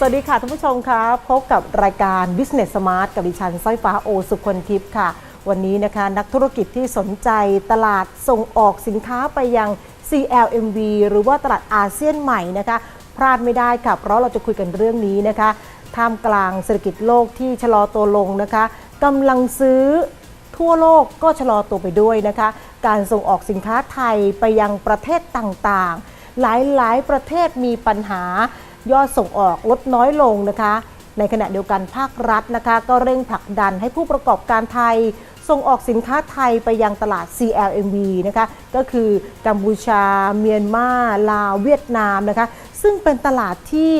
สวัสดีค่ะท่านผู้ชมคะพบกับรายการ Business Smart กับดิฉันสร้อยฟ้าโอสุคนทิพย์ค่ะ วันนี้นะคะ นักธุรกิจที่สนใจตลาดส่งออกสินค้าไปยัง CLMV หรือว่าตลาดอาเซียนใหม่นะคะ พลาดไม่ได้ค่ะ เพราะเราจะคุยกันเรื่องนี้นะคะท่ามกลางเศรษฐกิจโลกที่ชะลอตัวลงนะคะกำลังซื้อทั่วโลกก็ชะลอตัวไปด้วยนะคะ การส่งออกสินค้าไทยไปยังประเทศต่างๆ หลายๆ ประเทศมีปัญหา ยอดส่งออกลดน้อยลงนะคะ ในขณะเดียวกันภาครัฐนะคะ ก็เร่งผลักดันให้ผู้ประกอบการไทย ส่งออกสินค้าไทยไปยังตลาด CLMV นะคะ ก็คือกัมพูชา เมียนมาลาวเวียดนามนะคะ ซึ่งเป็นตลาดที่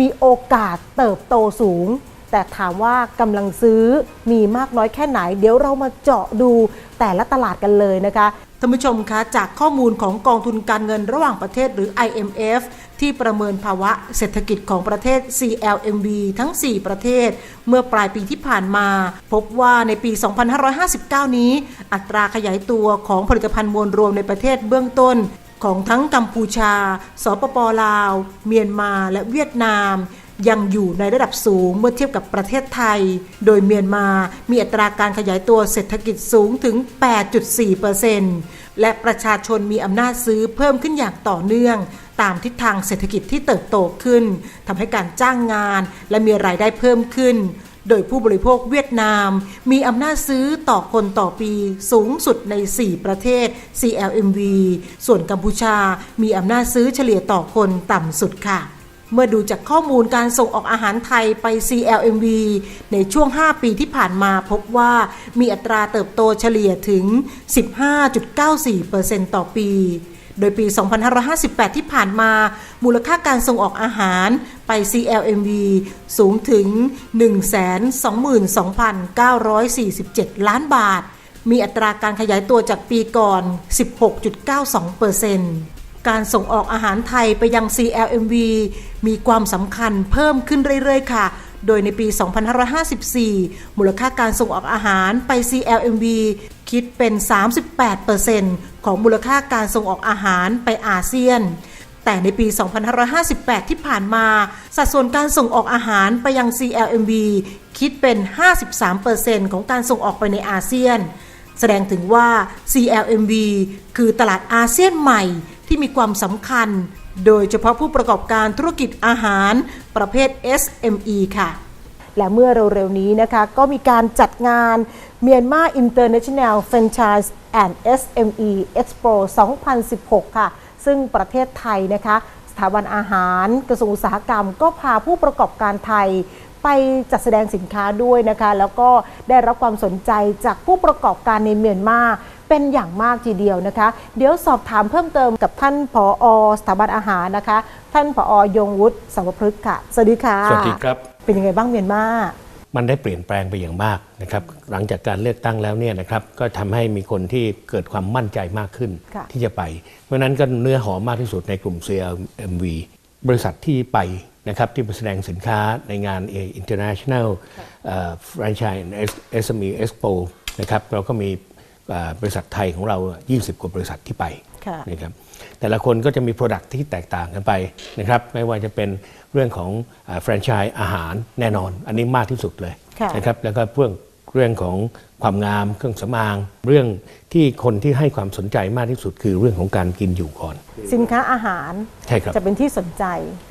มีโอกาสเติบโตสูง แต่ถามว่ากำลังซื้อมีมากน้อยแค่ไหน เดี๋ยวเรามาเจาะดูแต่ละตลาดกันเลยนะคะท่านผู้ชมคะจากข้อมูลของกองทุนการเงินระหว่างประเทศหรือ IMF ที่ประเมินภาวะเศรษฐกิจของประเทศ CLMV ทั้ง 4 ประเทศ เมื่อปลายปีที่ผ่านมา พบว่าในปี 2559 นี้ อัตราขยายตัวของผลิตภัณฑ์มวลรวมในประเทศเบื้องต้นของทั้งกัมพูชา สปปลาว เมียนมา และเวียดนาม ยังอยู่ในระดับสูงเมื่อเทียบกับประเทศไทย โดยเมียนมา มีอัตราการขยายตัวเศรษฐกิจสูงถึง 8.4%และประชาชนมีอำนาจซื้อเพิ่มขึ้นอย่างต่อเนื่อง ตามทิศทางเศรษฐกิจที่เติบโตขึ้นทำให้การจ้างงานและมีรายได้เพิ่มขึ้น โดยผู้บริโภคเวียดนาม มีอำนาจซื้อต่อคนต่อปีสูงสุดใน 4 ประเทศ CLMV ส่วนกัมพูชา มีอำนาจซื้อเฉลี่ยต่อคนต่ำสุดค่ะเมื่อดูจากข้อมูลการส่งออกอาหารไทยไป CLMV ในช่วง 5 ปีที่ผ่านมาพบว่ามีอัตราเติบโตเฉลี่ยถึง 15.94%ต่อปี โดยปี 2558 ที่ผ่านมา มูลค่าการส่งออกอาหารไป CLMV สูงถึง 122,947 ล้านบาท มีอัตราการขยายตัวจากปีก่อน 16.92%การส่งออกอาหารไทยไปยัง CLMV มีความสำคัญเพิ่มขึ้นเรื่อยๆ ค่ะ โดยในปี 2554 มูลค่าการส่งออกอาหารไป CLMV คิดเป็น 38%ของมูลค่าการส่งออกอาหารไปอาเซียน แต่ในปี 2558 ที่ผ่านมา สัดส่วนการส่งออกอาหารไปยัง CLMV คิดเป็น 53%ของการส่งออกไปในอาเซียน แสดงถึงว่า CLMV คือตลาดอาเซียนใหม่ที่มีความสำคัญ โดยเฉพาะผู้ประกอบการธุรกิจอาหารประเภท SME ค่ะ และเมื่อเร็วๆนี้นะคะ ก็มีการจัดงาน Myanmar International Franchise and SME Expo 2016 ค่ะ ซึ่งประเทศไทยนะคะ สถาบันอาหารกระทรวงอุตสาหกรรม ก็พาผู้ประกอบการไทยไปจัดแสดงสินค้าด้วยนะคะ แล้วก็ได้รับความสนใจจากผู้ประกอบการในเมียนมา เป็นอย่างมากทีเดียวนะคะ เดี๋ยวสอบถามเพิ่มเติมกับท่านผอสถาบันอาหารนะคะ ท่านผอยงวุฒิสาวพฤกษ์ค่ะ สวัสดีค่ะ สวัสดีครับ เป็นยังไงบ้างเมียนมามันได้เปลี่ยนแปลงไปอย่างมากนะครับ หลังจากการเลือกตั้งแล้วเนี่ยนะครับ ก็ทำให้มีคนที่เกิดความมั่นใจมากขึ้นค่ะที่จะไป เพราะฉะนั้นก็เนื้อหอมมากที่สุดในกลุ่ม CLMV บริษัทที่ไปนะครับที่ไปแสดงสินค้าในงาน International เอ่อ Franchise and SME Expo นะครับเราก็มีเอ่อ บริษัทไทยของเรา 20 กว่าบริษัทที่ไปค่ะนะครับแต่ละคนก็จะมี Product ที่แตกต่างกันไปนะครับไม่ว่าจะเป็นเรื่องของแฟรนไชส์อาหารแน่นอน อันนี้มากที่สุดเลยค่ะนะครับแล้วก็เรื่องเรื่องของความงามเครื่องสำอาง เรื่องที่คนที่ให้ความสนใจมากที่สุดคือเรื่องของการกินอยู่ก่อน สินค้าอาหารใช่ครับจะเป็นที่สนใจ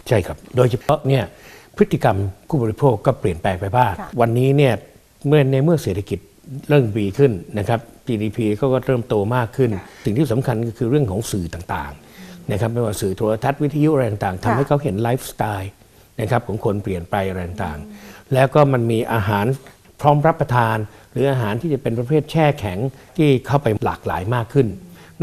ใช่ครับ โดยเฉพาะเนี่ยพฤติกรรมผู้บริโภคก็เปลี่ยนแปลงไปบ้างค่ะวันนี้เนี่ยเมื่อในเมื่อเศรษฐกิจเริ่มดีขึ้นนะครับ GDP ก็ก็เริ่มโตมากขึ้น สิ่งที่สำคัญก็คือเรื่องของสื่อต่างๆนะครับไม่ว่าสื่อโทรทัศน์วิทยุอะไรต่างๆทำให้เขาเห็นไลฟ์สไตล์นะครับของคนเปลี่ยนไปอะไรต่างๆแล้วก็มันมีอาหารพร้อมรับประทาน หรืออาหารที่จะเป็นประเภทแช่แข็งที่เข้าไปหลากหลายมากขึ้น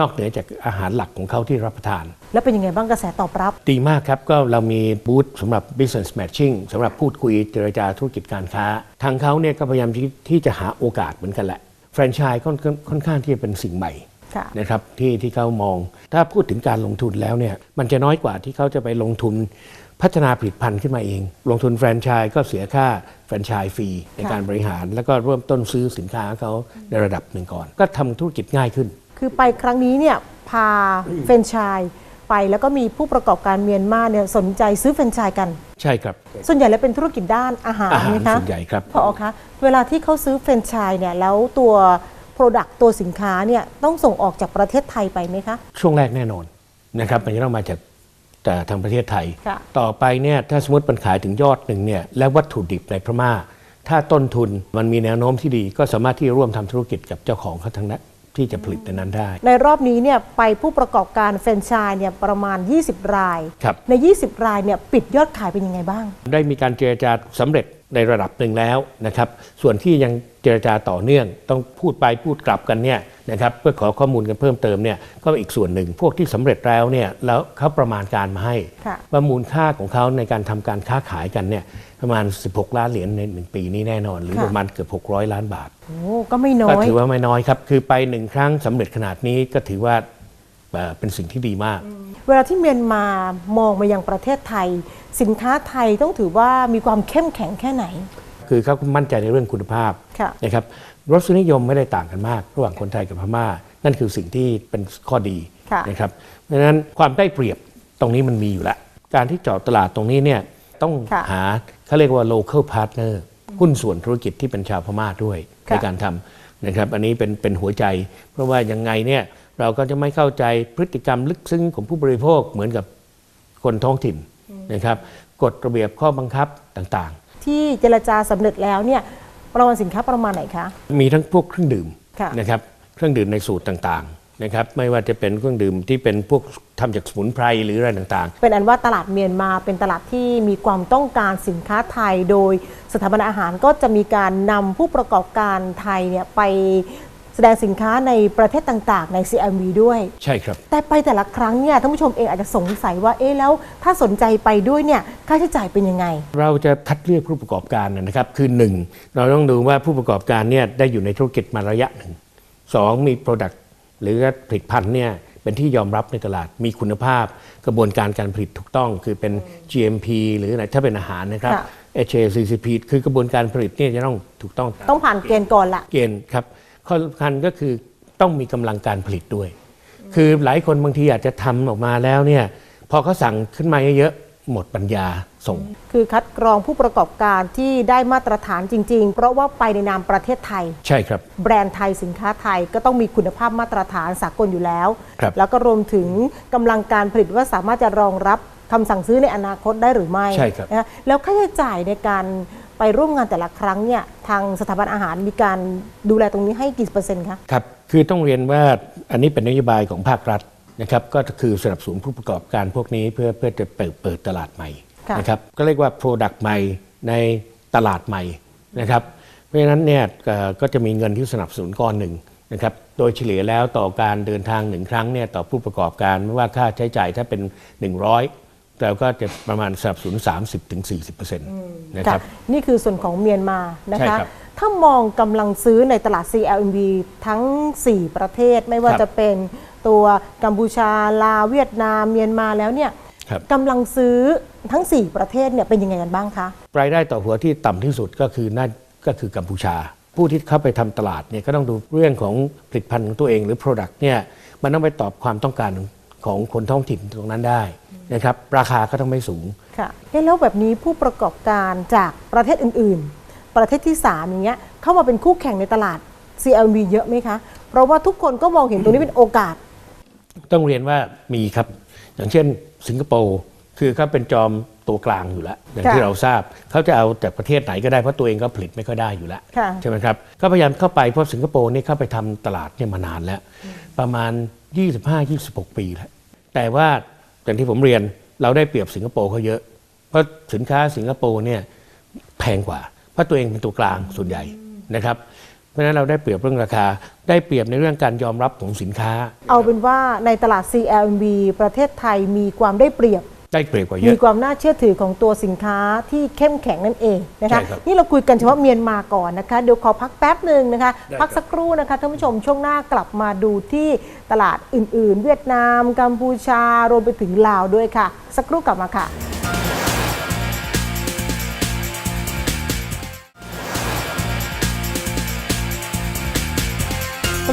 นอกเหนือจากอาหารหลักของเขาที่รับประทาน แล้วเป็นยังไงบ้างกระแสตอบรับ ดีมากครับ ก็เรามีบูธสำหรับ business matching สำหรับพูดคุยเจรจาธุรกิจการค้า ทางเขาเนี่ยก็พยายามที่ที่จะหาโอกาสเหมือนกันแหละ แฟรนไชส์ค่อนค่อนข้างที่จะเป็นสิ่งใหม่ค่ะนะครับที่ที่เขามอง ถ้าพูดถึงการลงทุนแล้วเนี่ยมันจะน้อยกว่าที่เขาจะไปลงทุนพัฒนาผลิตภัณฑ์ขึ้นมาเอง ลงทุนแฟรนไชส์ก็เสียค่าแฟรนไชส์ฟรีในการบริหาร แล้วก็เริ่มต้นซื้อสินค้าเขาในระดับหนึ่งก่อน ก็ทำธุรกิจง่ายขึ้น คือไปครั้งนี้เนี่ยพาเฟรนไชาย ไปไป แล้วก็มีผู้ประกอบการเมียนมาเนี่ยสนใจซื้อแฟรนไชส์กัน ใช่ครับ ส่วนใหญ่แล้วเป็นธุรกิจด้านอาหารอาหารไหมคะส่วนใหญ่ครับ พอคะเวลาที่เขาซื้อแฟรนไชส์เนี่ยแล้วตัว Product ตัวสินค้าเนี่ยต้องส่งออกจากประเทศไทยไปไหมคะ ช่วงแรกแน่นอนนะครับมันจะต้องมาจากแต่ทางประเทศไทย ค่ะ ต่อไปเนี่ยถ้าสมมติมันขายถึงยอดหนึ่งเนี่ยและวัตถุดิบในพม่า ถ้าต้นทุนมันมีแนวโน้มที่ดี ก็สามารถที่จะร่วมทำธุรกิจกับเจ้าของเขาทั้งนั้น ที่จะผลิตในนั้นได้ ในรอบนี้เนี่ยไปผู้ประกอบการแฟรนไชส์เนี่ยประมาณ 20 ราย ครับ ใน 20 รายเนี่ยปิดยอดขายเป็นยังไงบ้าง ได้มีการเจรจาสำเร็จในระดับหนึ่งแล้วนะครับ ส่วนที่ยังเจรจาต่อเนื่องต้องพูดไปพูดกลับกันเนี่ยนะครับเพื่อขอข้อมูลกันเพิ่มเติมเนี่ยก็อีกส่วนหนึ่งพวกที่สำเร็จแล้วเนี่ยแล้วเขาประมาณการมาให้ ค่ะ ว่ามูลค่าของเขาในการทำการค้าขายกันเนี่ย ประมาณ 16 ล้านเหรียญในหนึ่งปีนี้แน่นอน หรือค่ะประมาณเกือบ 600 ล้านบาทโอ้ก็ไม่น้ก็อยถือว่าไม่น้อยครับ คือไปหนึ่งครั้งสำเร็จขนาดนี้ก็ถือว่าเอ่อเป็นสิ่งที่ดีมาก เวลาที่เมียนมามองมายังประเทศไทย สินค้าไทยต้องถือว่ามีความเข้มแข็งแค่ไหน คือเขามั่นใจในเรื่องคุณภาพค่ะนะครับรสนิยมไม่ได้ต่างกันมาก ระหว่างคนไทยกับพม่า นั่นคือสิ่งที่เป็นข้อดีค่ะนะครับเพราะฉะนั้นความได้เปรียบตรงนี้มันมีอยู่แล้ว การที่เจาะตลาดตรงนี้เนี่ยต้องค่ะหา เขาเรียกว่า local partner หุ้นส่วนธุรกิจที่เป็นชาวพม่าด้วยค่ะในการทำนะครับ อันนี้เป็นเป็นหัวใจ เพราะว่ายังไงเนี่ยเราก็จะไม่เข้าใจพฤติกรรมลึกซึ้งของผู้บริโภคเหมือนกับคนท้องถิ่นนะครับกฎระเบียบข้อบังคับต่างที่เจรจาสำเร็จแล้วเนี่ยประมาณสินค้าประมาณไหนคะๆมีทั้งพวกเครื่องดื่มค่ะนะครับเครื่องดื่มในสูตรต่างๆ นะครับไม่ว่าจะเป็นเครื่องดื่มที่เป็นพวกทำจากสมุนไพรหรืออะไรต่างเป็นอันว่าตลาดเมียนมาเป็นตลาดที่มีความต้องการสินค้าไทย โดยสถาบันอาหารก็จะมีการนำผู้ประกอบการไทยเนี่ยไปแสดงสินค้าในประเทศต่างๆ ใน CMV ด้วยๆใช่ครับ แต่ไปแต่ละครั้งเนี่ยท่านผู้ชมเองอาจจะสงสัยว่าเอ๊ะแล้วถ้าสนใจไปด้วยเนี่ยค่าใช้จ่ายเป็นยังไง เราจะคัดเลือกผู้ประกอบการนะครับ คือ 1 เราต้องดูว่าผู้ประกอบการเนี่ยได้อยู่ในธุรกิจมาระยะหนึ่งสองมี Product หรือผลิตภัณฑ์เนี่ยเป็นที่ยอมรับในตลาดมีคุณภาพ กระบวนการการผลิตถูกต้อง คือเป็น GMP หรืออะไรถ้าเป็นอาหารนะครับ ค่ะ HACCP คือกระบวนการผลิตเนี่ยจะต้องถูกต้องต้องผ่านเกณฑ์ก่อนละ เกณฑ์ครับข้อสำคัญก็คือต้องมีกำลังการผลิตด้วย คือหลายคนบางทีอยากจะทำออกมาแล้วเนี่ยพอเขาสั่งขึ้นมาเยอะๆ หมดปัญญาส่ง คือคัดกรองผู้ประกอบการที่ได้มาตรฐานจริง ๆ เพราะว่าไปในนามประเทศไทย ใช่ครับ แบรนด์ไทยสินค้าไทยก็ต้องมีคุณภาพมาตรฐานสากลอยู่แล้วครับแล้วก็รวมถึงกำลังการผลิตว่าสามารถจะรองรับคำสั่งซื้อในอนาคตได้หรือไม่ใช่ครับนะแล้วค่าใช้จ่ายในการไปร่วมงานแต่ละครั้งเนี่ยทางสถาบันอาหารมีการดูแลตรงนี้ให้กี่เปอร์เซ็นต์คะครับ คือต้องเรียนว่าอันนี้เป็นนโยบายของภาครัฐ นะครับก็คือสนับสนุนผู้ประกอบการพวกนี้เพื่อเพื่อจะเปิดเปิดตลาดใหม่ค่ะ นะครับก็เรียกว่า Product ใหม่ในตลาดใหม่นะครับเพราะฉะนั้นเนี่ยเอ่อก็จะมีเงินที่สนับสนุนก้อนหนึ่งนะครับโดยเฉลี่ยแล้วต่อการเดินทางหนึ่งครั้งเนี่ยต่อผู้ประกอบการไม่ว่าค่าใช้จ่ายถ้าเป็น 100เราก็จะประมาณสนับสนุน 30-40%นะครับ นี่คือส่วนของเมียนมานะใช่คะ ครับถ้ามองกำลังซื้อในตลาด CLMV ทั้ง 4 ประเทศไม่ว่าครับจะเป็น ตัวกัมพูชาลาวเวียดนามเมียนมาแล้วเนี่ยครับกำลังซื้อทั้ง 4 ประเทศเนี่ยเป็นยังไงกันบ้างคะรายได้ต่อหัวที่ต่ำที่สุดก็คือน่าก็คือกัมพูชา ผู้ที่เข้าไปทำตลาดเนี่ยก็ต้องดูเรื่องของผลิตภัณฑ์ของตัวเองหรือ Product เนี่ยมันต้องไปตอบความต้องการของคนท้องถิ่นตรงนั้นได้นะครับราคาก็ต้องไม่สูงค่ะเอ๊ะแล้วแบบนี้ผู้ประกอบการจากประเทศอื่น ๆ ประเทศที่ 3 อย่างเงี้ยเข้ามาเป็นคู่แข่งในตลาด CLMV เยอะไหมคะ เพราะว่าทุกคนก็มองเห็นตรงนี้เป็นโอกาส ต้องเรียนว่ามีครับ อย่างเช่น สิงคโปร์คือเขาเป็นจอมตัวกลางอยู่แล้ว อย่างที่ค่ะเราทราบเขาจะเอาจากประเทศไหนก็ได้เพราะตัวเองก็ผลิตไม่ค่อยได้อยู่แล้วค่ะใช่ไหมครับก็พยายามเข้าไปเพราะสิงคโปร์นี่เข้าไปทำตลาดเนี่ยมานานแล้ว ประมาณ 25-26 ปีแล้วแต่ว่าอย่างที่ผมเรียนเราได้เปรียบสิงคโปร์เขาเยอะ เพราะสินค้าสิงคโปร์เนี่ยแพงกว่า เพราะตัวเองเป็นตัวกลางส่วนใหญ่นะครับ เพราะฉะนั้นเราได้เปรียบเรื่องราคา ได้เปรียบในเรื่องการยอมรับของสินค้า เอาเป็นว่าในตลาด CLMV ประเทศไทยมีความได้เปรียบได้เปรียบกว่าเยมีอะความน่าเชื่อถือของตัวสินค้าที่เข้มแข็งนั่นเองนะคะใช่ครับนี่เราคุยกันเฉพาะเมียนมาก่อนนะคะเดี๋ยวขอพักแป๊บหนึ่งนะคะได้ครับพักสักครู่นะคะท่านผู้ชมช่วงหน้ากลับมาดูที่ตลาดอื่น ๆ เวียดนาม กัมพูชารวมไปถึงลาวด้วยค่ะ สักครู่กลับมาค่ะ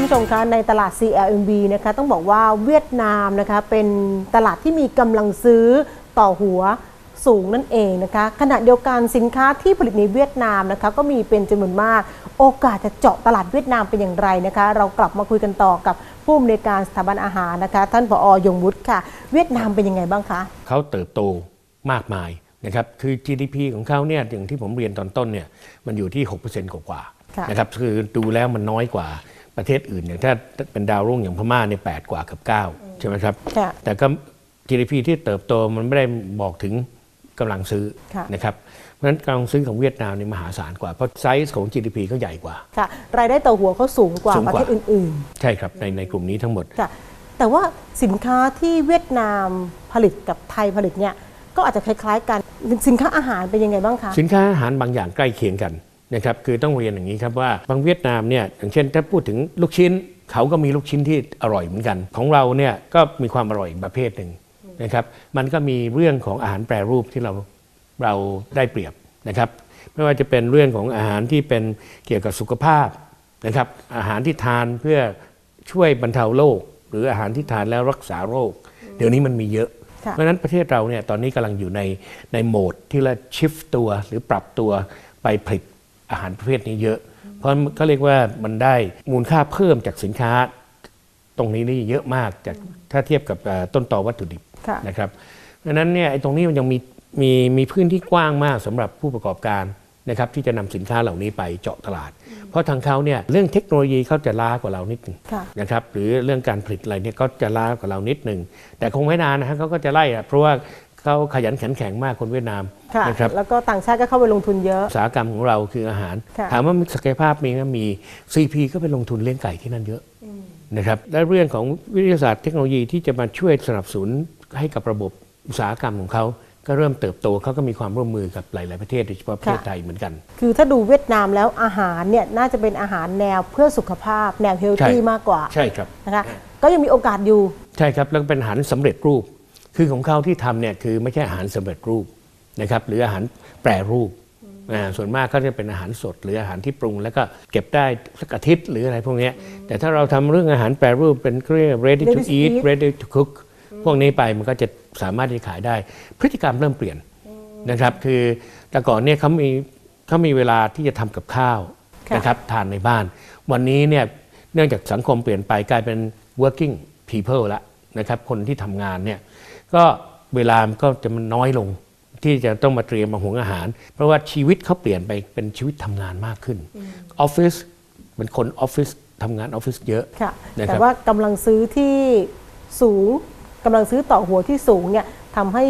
ผู้ชมคะในตลาด CLMV นะคะต้องบอกว่าเวียดนามนะคะเป็นตลาดที่มีกำลังซื้อต่อหัวสูงนั่นเองนะคะขณะเดียวกันสินค้าที่ผลิตในเวียดนามนะคะก็มีเป็นจำนวนมาก โอกาสจะเจาะตลาดเวียดนามเป็นอย่างไรนะคะ เรากลับมาคุยกันต่อกับผู้อำนวยการสถาบันอาหารนะคะ ท่านผอยงวุฒิค่ะ เวียดนามเป็นยังไงบ้างคะเขาเติบโตมากมายนะครับคือ GDP ของเขาเนี่ยอย่างที่ผมเรียนตอนต้นเนี่ยมันอยู่ที่ 6%กว่าค่ะๆนะครับคือดูแล้วมันน้อยกว่า ประเทศอื่นอย่างถ้าเป็นดาวรุ่งอย่างพม่าเนี่ยแกว่ากับ9ใช่ไหมครับค่ะแต่ก็ GDP ที่เติบโตมันไม่ได้บอกถึงกำลังซื้อค่ะนะครับเพราะฉะนั้นกำลังซื้อของเวียดนามเนี่ยมหาศาลกว่าเพราะไซส์ของ GDP ก็ใหญ่กว่าค่ะรายได้ต่อหัวเขาสูงกว่าสูงประกว่าเทศอื่น ๆ ใช่ครับในในกลุ่มนี้ทั้งหมดค่ะแต่ว่าสินค้าที่เวียดนามผลิตกับไทยผลิตเนี่ยก็อาจจะคล้าย ๆ กันสินค้าอาหารเป็นยังไงบ้างคะสินค้าอาหารบางอย่างใกล้เคียงกัน นะครับคือต้องเรียนอย่างนี้ครับว่าบางเวียดนามเนี่ยอย่างเช่นถ้าพูดถึงลูกชิ้น เขาก็มีลูกชิ้นที่อร่อยเหมือนกัน ของเราเนี่ยก็มีความอร่อยอีกประเภทหนึ่งนะครับมันก็มีเรื่องของอาหารแปรรูปที่เราเราได้เปรียบนะครับไม่ว่าจะเป็นเรื่องของอาหารที่เป็นเกี่ยวกับสุขภาพนะครับอาหารที่ทานเพื่อช่วยบรรเทาโรคหรืออาหารที่ทานแล้วรักษาโรค เดี๋ยวนี้มันมีเยอะค่ะเพราะฉะนั้นประเทศเราเนี่ยตอนนี้กำลังอยู่ในในโหมดที่เราชิฟตัวหรือปรับตัวไปผลิต อาหารประเภทนี้เยอะ เพราะก็เรียกว่ามันได้มูลค่าเพิ่มจากสินค้า ตรงนี้นี่เยอะมากจากถ้าเทียบกับเอ่อต้นตอวัตถุดิบค่ะนะครับเพราะฉะนั้นเนี่ยไอ้ตรงนี้มันยังมีมีมีพื้นที่กว้างมากสำหรับผู้ประกอบการนะครับที่จะนำสินค้าเหล่านี้ไปเจาะตลาด เพราะทางเขาเนี่ยเรื่องเทคโนโลยีเขาจะล้ากว่าเรานิดหนึงค่ะนะครับหรือเรื่องการผลิตอะไรเนี่ยก็จะล้ากว่าเรานิดหนึ่งแต่คงไม่นานนะฮะเขาก็จะไล่อะเพราะว่า เขาขยันขันแข็งมากคนเวียดนามค่ะนะครับแล้วก็ต่างชาติก็เข้าไปลงทุนเยอะอุตสาหกรรมของเราคืออาหารค่ะถามว่ามีศักยภาพมีไหมมี CP ก็ไปลงทุนเลี้ยงไก่ที่นั่นเยอะนะครับและเรื่องของวิทยาศาสตร์เทคโนโลยีที่จะมาช่วยสนับสนุนให้กับระบบอุตสาหกรรมของเขาก็เริ่มเติบโตเขาก็มีความร่วมมือกับหลาย ๆ ประเทศโดยเฉพาะประเทศค่ะไทยเหมือนกัน คือถ้าดูเวียดนามแล้วอาหารเนี่ยน่าจะเป็นอาหารแนวเพื่อสุขภาพ แนวเฮลตี้ใช่มากกว่า ใช่ครับนะคะก็ยังมีโอกาสอยู่ ใช่ครับ แล้วก็เป็นอาหารสำเร็จรูป คือของเขาที่ทำเนี่ยคือไม่ใช่อาหารสำเร็จรูปนะครับหรืออาหารแปรรูปอ่าส่วนมากก็จะเป็นอาหารสด หรืออาหารที่ปรุง แล้วก็เก็บได้สักอาทิตย์หรืออะไรพวกเนี้ยแต่ถ้าเราทำเรื่องอาหารแปรรูปเป็นเรียก ready to Ready to eat eat ready to cook พวกนี้ไปมันก็จะสามารถที่จะขายได้ พฤติกรรมเริ่มเปลี่ยนนะครับ คือแต่ก่อนเนี่ยเขามีเขามีเวลาที่จะทำกับข้าวค่ะนะครับทานในบ้าน วันนี้เนี่ยเนื่องจากสังคมเปลี่ยนไปกลายเป็น working people ละนะครับคนที่ทำงานเนี่ย ก็เวลามันก็จะมันน้อยลง ที่จะต้องมาเตรียมมาหุงอาหาร เพราะว่าชีวิตเขาเปลี่ยนไปเป็นชีวิตทำงานมากขึ้นออฟฟิศเป็นคนออฟฟิศทำงานออฟฟิศเยอะค่ะนะครับแต่ว่ากำลังซื้อที่สูงกำลังซื้อต่อหัวที่สูงเนี่ยทำให้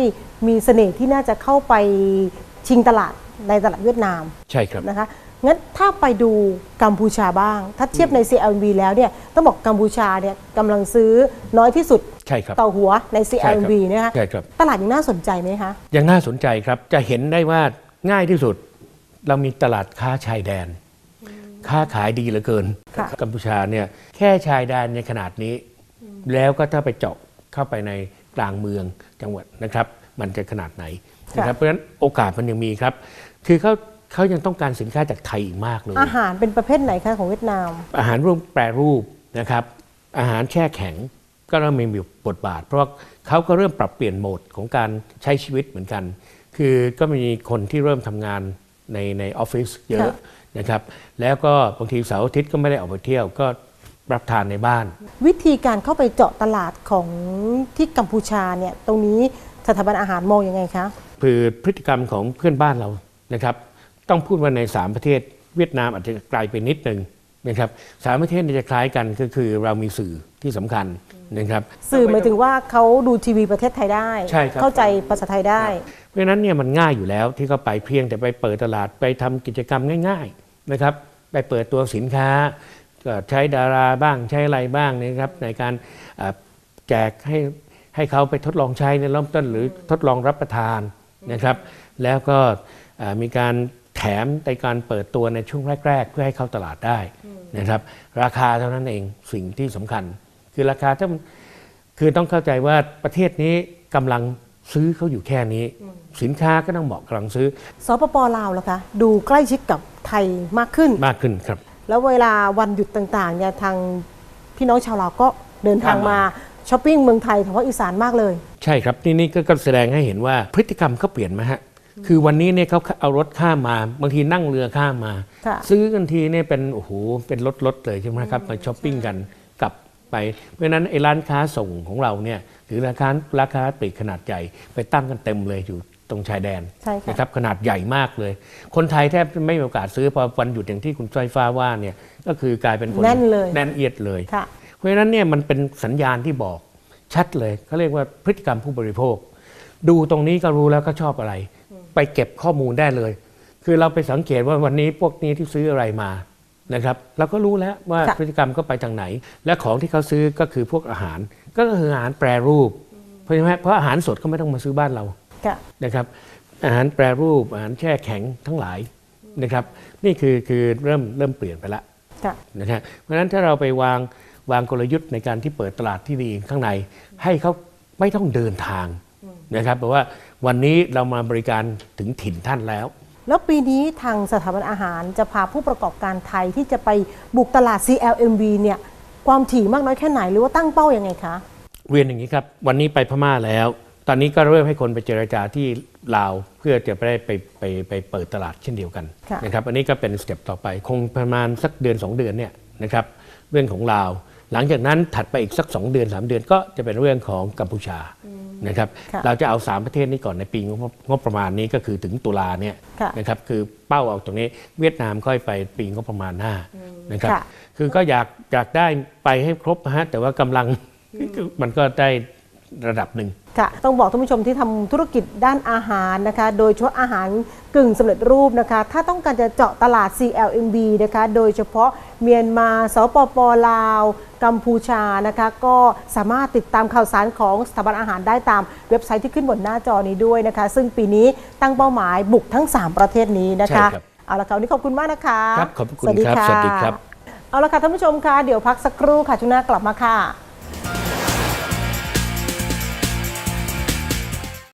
มีเสน่ห์ที่น่าจะเข้าไปชิงตลาดในตลาดเวียดนาม ใช่ครับนะคะงั้นถ้าไปดูกัมพูชาบ้าง ถ้าเทียบใน CLV แล้วเนี่ยต้องบอกกัมพูชาเนี่ยกำลังซื้อน้อยที่สุด ใช่ครับต่อหัวในใช่ครับ CLV นะคะใช่ครับตลาดยังน่าสนใจไหมคะยังน่าสนใจครับจะเห็นได้ว่าง่ายที่สุด เรามีตลาดค้าชายแดน ค้าขายดีเหลือเกินค่ะกัมพูชาเนี่ยแค่ชายแดนในขนาดนี้ แล้วก็ถ้าไปเจาะเข้าไปในกลางเมืองจังหวัดนะครับ มันจะขนาดไหนนะครับเพราะฉะนั้นโอกาสมันยังมีครับ คือเขาเขายังต้องการสินค้าจากไทยอีกมากเลย อาหารเป็นประเภทไหนคะของเวียดนาม อาหารร่วมแปรรูปนะครับ อาหารแช่แข็ง ก็เริ่มมีบทบาท เพราะว่าเขาก็เริ่มปรับเปลี่ยนโหมดของการใช้ชีวิตเหมือนกัน คือก็มีคนที่เริ่มทำงานในในออฟฟิศเยอะค่ะนะครับแล้วก็บางทีเสาร์อาทิตย์ก็ไม่ได้ออกไปเที่ยวก็รับทานในบ้าน วิธีการเข้าไปเจาะตลาดของที่กัมพูชาเนี่ยตรงนี้สถาบันอาหารมองยังไงคะคือพฤติกรรมของเพื่อนบ้านเรานะครับ ต้องพูดว่าใน 3 ประเทศ เวียดนามอาจจะไกลไปนิดนึงนะครับสามประเทศนี้จะคล้ายกันก็คือเรามีสื่อที่สำคัญ นะครับ สื่อหมายถึงว่าเขาดูทีวีประเทศไทยได้ ใช่ครับ เข้าใจภาษาไทยได้ เพราะฉะนั้นเนี่ยมันง่ายอยู่แล้วที่เขาไปเพียงแต่ไปเปิดตลาดไปทำกิจกรรมง่าย ๆนะครับ ไปเปิดตัวสินค้าก็ใช้ดาราบ้างใช้อะไรบ้างนะครับ ในการอ่าแจกให้ให้เขาไปทดลองใช้ในเริ่มต้นหรือทดลองรับประทานนะครับ แล้วก็อ่ามีการแถมในการเปิดตัวในช่วงแรก ๆ เพื่อให้เข้าตลาดได้นะครับ ราคาเท่านั้นเองสิ่งที่สำคัญ คือราคาถ้ามันคือต้องเข้าใจว่าประเทศนี้กำลังซื้อเขาอยู่แค่นี้ สินค้าก็ต้องเหมาะกำลังซื้อสปปลาวล่ะคะดูใกล้ชิดกับไทยมากขึ้นมากขึ้นครับ แล้วเวลาวันหยุดต่างๆเนี่ยทางพี่น้องชาวลาวก็เดินทางมาช้อปปิ้งเมืองไทยแถวภาคอีสานมากเลย ใช่ครับนี่นี่ก็ก็แสดงให้เห็นว่าพฤติกรรมเขาเปลี่ยนไหมฮะคือวันนี้เนี่ยเขาเอารถข้ามมา บางทีนั่งเรือข้ามมาค่ะซื้อกันทีเนี่ยเป็นโอ้โหเป็นรถรถเลยใช่ไหมครับมาช้อปปิ้งกันกลับ ไป เพราะฉะนั้นไอ้ร้านค้าส่งของเราเนี่ยหรือร้านค้าร้านค้าปลีกขนาดใหญ่ไปตั้งกันเต็มเลยอยู่ตรงชายแดนใช่ค่ะนะครับขนาดใหญ่มากเลย คนไทยแทบไม่มีโอกาสซื้อพอวันหยุดอย่างที่คุณจ้อยฟ้าว่าเนี่ยก็คือกลายเป็นคนแน่นเลยแน่นเอียดเลยค่ะเพราะฉะนั้นเนี่ยมันเป็นสัญญาณที่บอกชัดเลยเขาเรียกว่าพฤติกรรมผู้บริโภค ดูตรงนี้ก็รู้แล้วก็ชอบอะไร ไปเก็บข้อมูลได้เลย คือเราไปสังเกตว่าวันนี้พวกนี้ที่ซื้ออะไรมา นะครับเราก็รู้แล้วว่าค่ะพฤติกรรมก็ไปทางไหน และของที่เขาซื้อก็คือพวกอาหาร ก็คืออาหารแปรรูปเพราะฉะนั้นเพราะอาหารสดก็ไม่ต้องมาซื้อบ้านเราค่ะนะครับ อาหารแปรรูปอาหารแช่แข็งทั้งหลายนะครับ นี่คือคือเริ่มเริ่มเปลี่ยนไปละค่ะนะฮะเพราะฉะนั้นถ้าเราไปวางวางกลยุทธ์ในการที่เปิดตลาดที่ดีข้างใน ให้เขาไม่ต้องเดินทางนะครับเพราะว่าวันนี้เรามาบริการถึงถิ่นท่านแล้ว แล้วปีนี้ทางสถาบันอาหารจะพาผู้ประกอบการไทยที่จะไปบุกตลาด CLMV เนี่ยความถี่มากน้อยแค่ไหนหรือว่าตั้งเป้ายัางไงคะ เรียนอย่างนี้ครับ วันนี้ไปพม่าแล้ว ตอนนี้ก็เริ่มให้คนไปเจรจาที่ลาวเพื่อจะไปได้ไปไปไปเปิดตลาดเช่นเดียวกันค่ะนะครับอันนี้ก็เป็นสเต็ปต่อไปคงประมาณสักเดือน 2 เดือนเนี่ยนะครับเรื่องของลาว หลังจากนั้นถัดไปอีกสัก 2 เดือน 3 เดือนก็จะเป็นเรื่องของกัมพูชานะครับค่ะเราจะเอา 3 ประเทศนี้ก่อนในปีงบงบประมาณนี้ก็คือถึงตุลาเนี่ยค่ะนะครับคือเป้าเอาตรงนี้เวียดนามค่อยไปปีงบประมาณหน้านะครับค่ะคือก็อยากอยากได้ไปให้ครบนะฮะแต่ว่ากำลังมันก็ได้ระดับหนึ่งค่ะต้องบอกท่านผู้ชมที่ทำธุรกิจด้านอาหารนะคะ โดยเฉพาะอาหารกึ่งสำเร็จรูปนะคะ ถ้าต้องการจะเจาะตลาด CLMB นะคะ โดยเฉพาะ เมียนมาสปปลาว กัมพูชานะคะ ก็สามารถติดตามข่าวสารของสถาบันอาหารได้ตามเว็บไซต์ที่ขึ้นบนหน้าจอนี้ด้วยนะคะ ซึ่งปีนี้ตั้งเป้าหมายบุกทั้ง 3 ประเทศนี้นะคะใช่ครับเอาละค่ะวันนี้ขอบคุณมากนะคะครับขอบคุณครับสวัสดีครับ เอาละค่ะท่านผู้ชมคะเดี๋ยวพักสักครู่ค่ะช่วงหน้ากลับมาค่ะ